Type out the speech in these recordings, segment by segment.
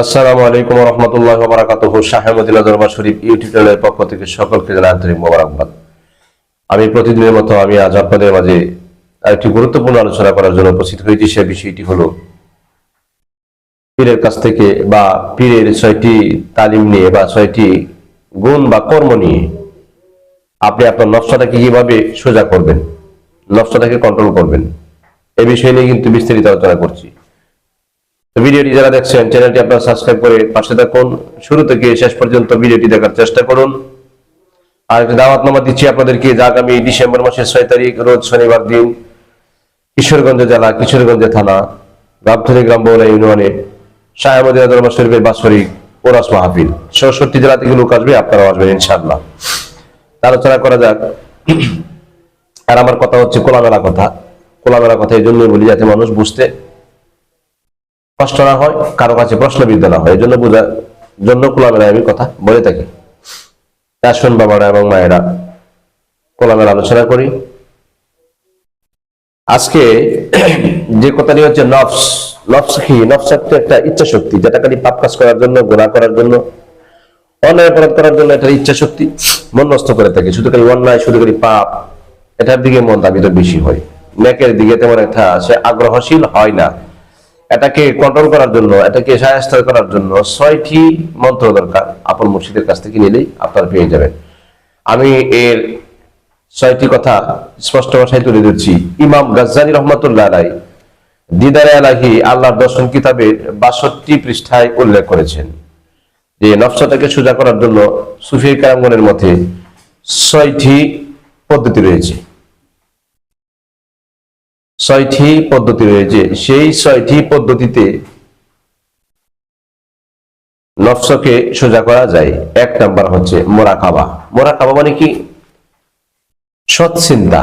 আসসালামু আলাইকুম রহমতুল্লাহ বারাকাত শাহেমুদ্দিল্লাহ দরবার শরীফ ইউটিউব চ্যানেলের পক্ষ থেকে সকলকে জানাই আন্তরিক মোবারকবাদ। আমি প্রতিদিনের মতো আমি আজ আপনাদের মাঝে একটি গুরুত্বপূর্ণ আলোচনা করার জন্য উপস্থিত হয়েছি। সে বিষয়টি হলো, পীরের কাছ থেকে বা পীরের ছয়টি তালিম নিয়ে বা ছয়টি গুণ বা কর্ম নিয়ে আপনি আপনার নকশাটাকে কীভাবে সোজা করবেন নকশাটাকে কন্ট্রোল করবেন, এ বিষয় নিয়ে কিন্তু বিস্তারিত আলোচনা করছি। ভিডিওটি যারা দেখছেন, চ্যানেলটি আপনারা সাবস্ক্রাইব করে পাশে থাকুন। শুরু থেকে শেষ পর্যন্ত ভিডিওটি দেখার চেষ্টা করুন। আর দাওয়াত নামা দিচ্ছি আপনাদেরকে যে আগামী ডিসেম্বর মাসের ছয় তারিখ, রোজ শনিবার দিন কিশোরগঞ্জ জেলা, কিশোরগঞ্জ থানা গাবথলি গ্রাম বৌলা ইউনিয়নে শাহমদিনা দরবার শরীফের বাৎসরিক ওরাস মাহফিল। চৌষট্টি জেলা থেকে লোক আসবে, আপনারাও আসবেন ইনশাআল্লাহ। আলোচনা করা যাক। আর আমার কথা হচ্ছে খোলামেলা কথা। খোলামেলা কথা এই জন্যই বলি যাতে মানুষ বুঝতে কষ্ট না হয়, কারও কাছে প্রশ্নবিদ্ধ না হয়। এই জন্য বোঝার জন্য খোলামেলায় আমি কথা বলে থাকি। শুন বাবারা এবং মায়েরা খোলামেলা আলোচনা করি। আজকে যে কথাটি হচ্ছে নফস নফস কি? নফস একটা একটা ইচ্ছা শক্তি যেটা খালি পাপ কাজ করার জন্য গোনা করার জন্য, অন্যায় অপরাধ করার জন্য এটা ইচ্ছা শক্তি, মন নষ্ট করে থাকে। শুধু খালি অন্যায়, শুধু খালি পাপ, এটার দিকে মন দাবিত বেশি হয়। নেকের দিকে তেমন একটা সে আগ্রহশীল হয় না। এটাকে কন্ট্রোল করার জন্য, এটাকে সাহায্য করার জন্য ছয়টি মন্ত্র দরকার। আপন মুর্শিদের কাছ থেকে নিলেই আপনারা পেয়ে যাবেন। আমি এর ছয়টি কথা স্পষ্ট ভাষায় তুলে ধরছি। ইমাম গাজ্জানি রহমতুল্লাহ আলাই দিদারে আলাহি আল্লাহর দর্শন কিতাবের বাষট্টি পৃষ্ঠায় উল্লেখ করেছেন যে নকশাটাকে সোজা করার জন্য সুফি কারাঙ্গনের মধ্যে ছয়টি পদ্ধতি রয়েছে। ছয়টি পদ্ধতি রয়েছে। সেই ছয়টি পদ্ধতিতে নফসকে সোজা করা যায়। এক নাম্বার হচ্ছে মোরাকাবা। মোরাকাবা মানে কি? সৎ চিন্তা,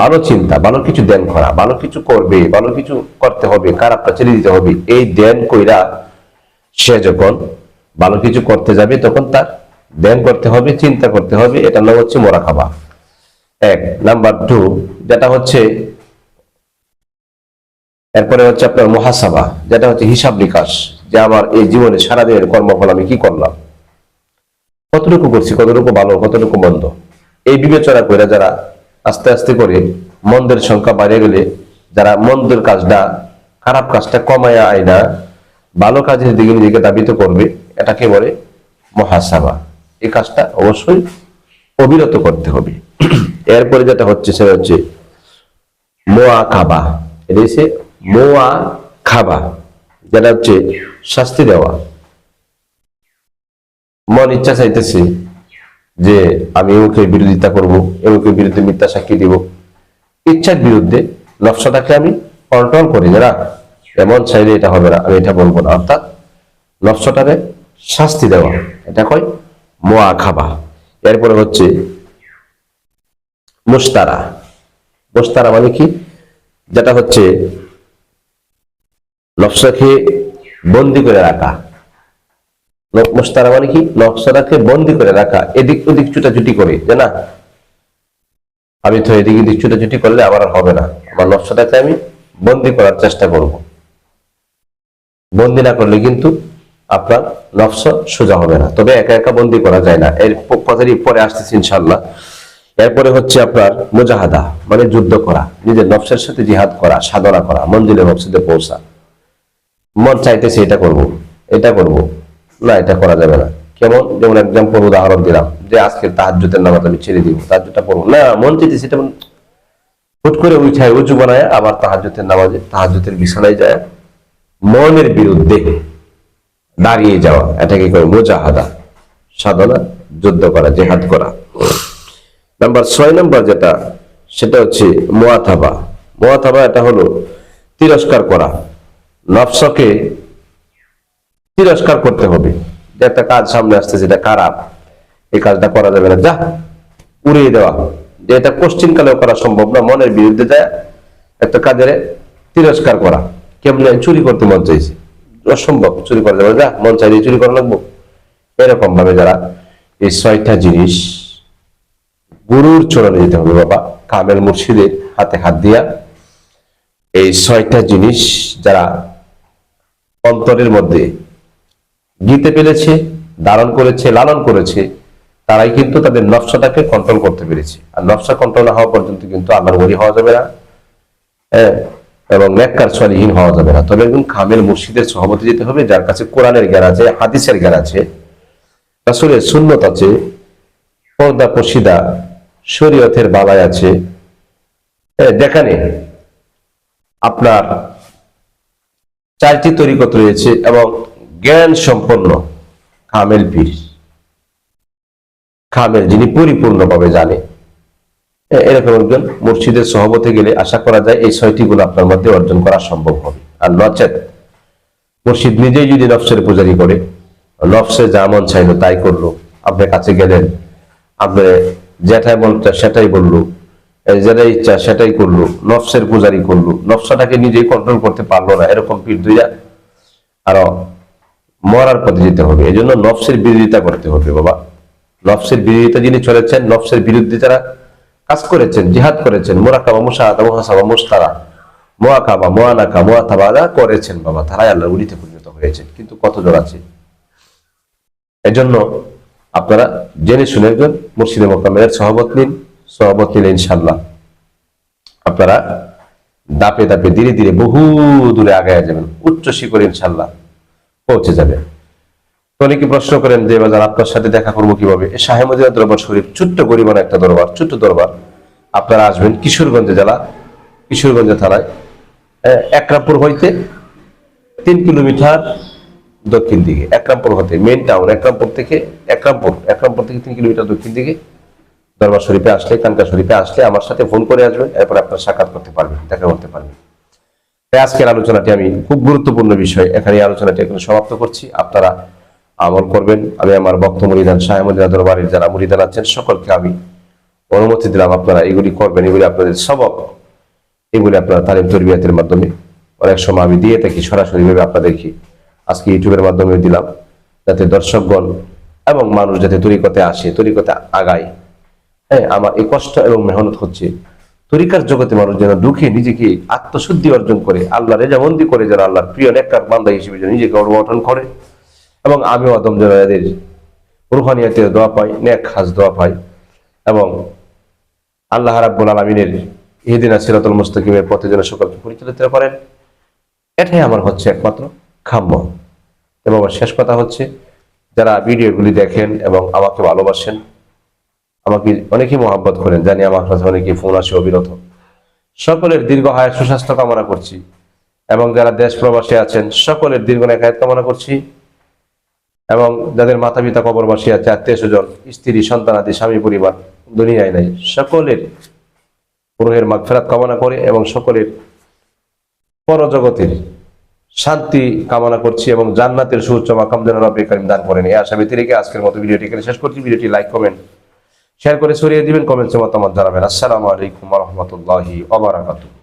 ভালো চিন্তা, ভালো কিছু ধ্যান করা, ভালো কিছু করবে, ভালো কিছু করতে হবে খারাপটা ছেড়ে দিতে হবে, এই ধ্যান কইরা সে যখন ভালো কিছু করতে যাবে, তখন তার ধ্যান করতে হবে, চিন্তা করতে হবে, এটার নাম হচ্ছে মোরাকাবা। এক, নাম্বার টু যেটা হচ্ছে এরপরে হচ্ছে আপনার মহাসাবা, যেটা হচ্ছে হিসাব নিকাশ, যে আমার এই জীবনে সারাদিনের কর্মফল আমি কি করলাম? কতটুকু করছি, কতটুকু ভালো, কতটুকু মন্দ? এই বিবেচনা করে যারা আস্তে আস্তে করে মন্দের সংখ্যা বাড়িয়ে গেলে, যারা মন্দের কাজটা, খারাপ কাজটা কমায়া আয় না, ভালো কাজের দিকে নিজেকে দাবিত করবে এটাকে বলে? মহাসাবা। এই কাজটা অবশ্যই অবিরত করতে হবে। এরপরে যেটা হচ্ছে, সেটা হচ্ছে মোয়া খাবা এটা হচ্ছে মোয়া খাবা, যেটা হচ্ছে শাস্তি দেওয়া। মন ইচ্ছা চাইতেছে যে আমি এমুকের বিরোধিতা করব এমুকের বিরুদ্ধে মিথ্যা সাক্ষী দিব। ইচ্ছার বিরুদ্ধে নকশাটাকে আমি কন্ট্রোল করি যে না? এমন চাইলে এটা হবে না, আমি এটা বলব না। অর্থাৎ নকশাটারে শাস্তি দেওয়া, এটা কয় মোয়া খাবা। এরপরে হচ্ছে মুস্তারা মুস্তারা মানে কি? যেটা হচ্ছে নকশাকে বন্দি করে রাখা। মুস্তারা মানে কি? নকশাটাকে বন্দি করে রাখা। এদিক ওদিক ছুটাছুটি করে যে না? আমি তো এদিক এদিক ছুটাছুটি করলে আর হবে না। আমার নকশাটাকে আমি বন্দি করার চেষ্টা করব। বন্দি না করলে কিন্তু আপনার নকশ সোজা হবে না। তবে একা একা বন্দি করা যায় না। এর কথাটি পরে আসতেছি ইনশাল্লাহ এরপরে হচ্ছে আপনার মুজাহাদা মানে যুদ্ধ করা। নিজের নকশের সাথে জিহাদ করা, সাধনা করা, মঞ্জিলে মকসিদে পৌঁছা। মন চাইতেছে এটা করব এটা করব। না, এটা করা যাবে না। কেমন? যেমন একদম এক্সাম্পল উদাহরণ দিলাম, যে আজকে তাহাজ্জুদের নামাজ আমি ছেড়ে দিব, তাহাজ্জুদটা পড়ব। না, মন চাইতেছে এটা হুট করে উঠায় উঁচু বানায়, আবার তাহাজ্জুদের নামাজে তাহাজ্জুদের বিছানায় যায়। মনের বিরুদ্ধে দাঁড়িয়ে যাওয়া এটা এটাকে কয় মুজাহাদা, সাধনা, যুদ্ধ করা, জেহাদ করা। নাম্বার ছয় নাম্বার যেটা, সেটা হচ্ছে মোয়াথাবা মোয়াথাবা এটা হলো তিরস্কার করা। নফসকে তিরস্কার করতে হবে। যে একটা কাজ সামনে আসছে যেটা খারাপ। এই কাজটা করা যাবে না। যা, উড়িয়ে দেওয়া। যে এটা কোশ্চিন কালেও করা সম্ভব না, মনের বিরুদ্ধে যায় একটা কাজের তিরস্কার করা। কেমনে চুরি করতে মন চাইছে? অসম্ভব, চুরি করা যাবে যা, মন চাইলে চুরি করা লাগবো। এরকম ভাবে যারা এই ছয়টা জিনিস গুরুর চরণে যেতে হবে, বাবা। কামেল মুর্শিদের হাতে হাত দিয়া এই ছয়টা জিনিস যারা অন্তরের মধ্যে। গীতে পেরেছে ধারণ করেছে লালন করেছে তারাই কিন্তু তাদের নকশাটাকে কন্ট্রোল করতে পেরেছে। আর নকশা কন্ট্রোল হওয়া পর্যন্ত কিন্তু আল্লাহর ওলি হওয়া যাবে না। হ্যাঁ, এবং নেককার সলিহীন হওয়া যাবে না। তবে একজন খামের মুর্শিদের সহমতি যেতে হবে যার কাছে কোরআনের জ্ঞান আছে হাদিসের জ্ঞান আছে। রাসূলের সুন্নত আছে পর্দা পশিদা শরীয়তের বালাই আছে। হ্যাঁ, যেখানে আপনার চারটি তরিকত রয়েছে এবং জ্ঞান সম্পন্ন খামেল পীর খামেল যিনি পরিপূর্ণভাবে জানে। এরকম একজন মুর্শিদের সহবতে গেলে আশা করা যায় এই ছয়টি গুণ আপনার মধ্যে অর্জন করা সম্ভব হবে। আর নচেত মুর্শিদ নিজেই যদি নফসের পূজারি করে, নফসে যা মন চাইলো তাই করল। আপনার কাছে গেলেন, আপনি যেটাই মনটা সেটাই বলল যেটাই ইচ্ছা সেটাই করল, নফসের পূজারি করল। নফসাটাকে নিজেই কন্ট্রোল করতে পারল না, এরকম পীর দুইয়া আরও মরার পথে যেতে হবে এই জন্য নফসের বিরোধিতা করতে হবে বাবা। নফসের বিরোধিতা যিনি চলেছেন, নফসের বিরুদ্ধে যারা কাজ করেছেন, জিহাদ করেছেন, মোরাকাবা মুসাহাদা মুহাসাবা মুস্তারা মোয়াকাবা, মোয়ানাকা, মোয়াতাবা, যা করেছেন বাবা, তারাই আল্লাহ উলিতে পরিণত হয়েছেন কিন্তু কতজন আছে? এজন্য আপনারা জেনে শুনে একজন মুর্শিদে মোকামের সহবত নিন। সহবত ইনশাল্লাহ আপনারা দাপে দাপে ধীরে ধীরে বহু দূরে আগায় যাবেন, উচ্চ শিখরে ইনশাল্লাহ পৌঁছে যাবে অনেকে প্রশ্ন করেন যে, বাজার আপনার সাথে দেখা করব কীভাবে? শাহেমদিনা দরবার শরীফ ছোট্ট গরিবানা একটা দরবার, ছোট্ট দরবার। আপনারা আসবেন কিশোরগঞ্জ জেলা, কিশোরগঞ্জ থানায়। একরামপুর হইতে তিন কিলোমিটার দক্ষিণ দিকে, একরামপুর হতে মেন টাউন একরামপুর থেকে একরামপুর একরামপুর থেকে তিন কিলোমিটার দক্ষিণ দিকে। দরবার শরীফে আসলে, কানকা শরীফে আসলে আমার সাথে ফোন করে আসবেন এরপর আপনার সাক্ষাৎ করতে পারবেন, দেখা করতে পারবেন। তাই আজকের আলোচনাটি আমি খুব গুরুত্বপূর্ণ বিষয়, এখানে আলোচনাটি এখন সমাপ্ত করছি। আপনারা আমল করবেন, আমি আমার বক্ত মুরিদান শাহেমুদ্দিনা দরবারের যারা মরিদান আছেন, সকলকে আমি অনুমতি দিলাম, আপনারা এগুলি করবেন, এগুলি আপনাদের সবক, এগুলি আপনারা তালিম তরবিয়াতের মাধ্যমে। অনেক সময় আমি দিয়ে থাকি, সরাসরি ভাবে আপনাদেরকে আজকে ইউটিউবের মাধ্যমে দিলাম, যাতে দর্শকগণ এবং মানুষ যাতে তরিকতে আসে, তরিকতে আগায় হ্যাঁ আমার এই কষ্ট এবং মেহনত হচ্ছে। তরিকার জগতে মানুষ যেন দুঃখে নিজেকে আত্মশুদ্ধি অর্জন করে আল্লাহ রেজামন্দি করে, যেন আল্লাহর প্রিয় নেককার বান্দা হিসেবে যেন নিজেকে গঠন করে। এবং আমিও আদম যেন এদের রুহানিয়াতের দোয়া পাই, নেক খাস দোয়া পাই। এবং আল্লাহ রাব্বুল আলমিনের ইহদিনা সিরাতুল মুস্তাকিমের পথে যেন সকলকে পরিচালিত করেন। এটাই আমার হচ্ছে একমাত্র খাম্য। এবং আমার শেষ কথা হচ্ছে, যারা ভিডিওগুলি দেখেন এবং আমাকে ভালোবাসেন আমাকে অনেকেই মহাব্বত করেন, জানি আমার কাছে অনেকেই ফোন আসে, অবিরত। সকলের দীর্ঘ হায়াত, সুস্বাস্থ্য কামনা করছি। এবং যারা দেশ প্রবাসে আছেন, সকলের দীর্ঘ নেখায়াত কামনা করছি। এবং যাদের মাতা পিতা কবরবাসী আছে, আত্মীয় স্বজন, স্ত্রী, সন্তান আদি, স্বামী, পরিবার, দুনিয়ায় নাই, সকলের পুরোহের মাগফেরাত কামনা করে এবং সকলের পরজগতের শান্তি কামনা করছি এবং জান্নাতের সুউচ্চ মাকাম যেন রব্বে কারিম দান করেন। এই আশা ব্যক্তি আজকের মতো ভিডিওটি এখানে শেষ করছি। ভিডিওটি লাইক, কমেন্ট শেয়ার করে ছড়িয়ে দিবেন কমেন্টসে মতামত জানাবেন। আসসালামু আলাইকুম রহমতুল্লাহি অবরাকাতুহ